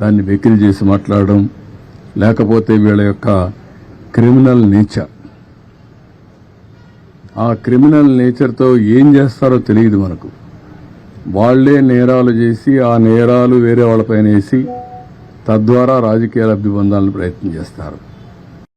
దాన్ని వెకిలి చేసి మాట్లాడడం లేకపోతే వీళ్ళ యొక్క క్రిమినల్ నేచర్. ఆ క్రిమినల్ నేచర్తో ఏం చేస్తారో తెలియదు మనకు. వాళ్ళే నేరాలు చేసి ఆ నేరాలు వేరే వాళ్ళపైన వేసి తద్వారా రాజకీయ లబ్ధి పొందాలని ప్రయత్నం చేస్తారు.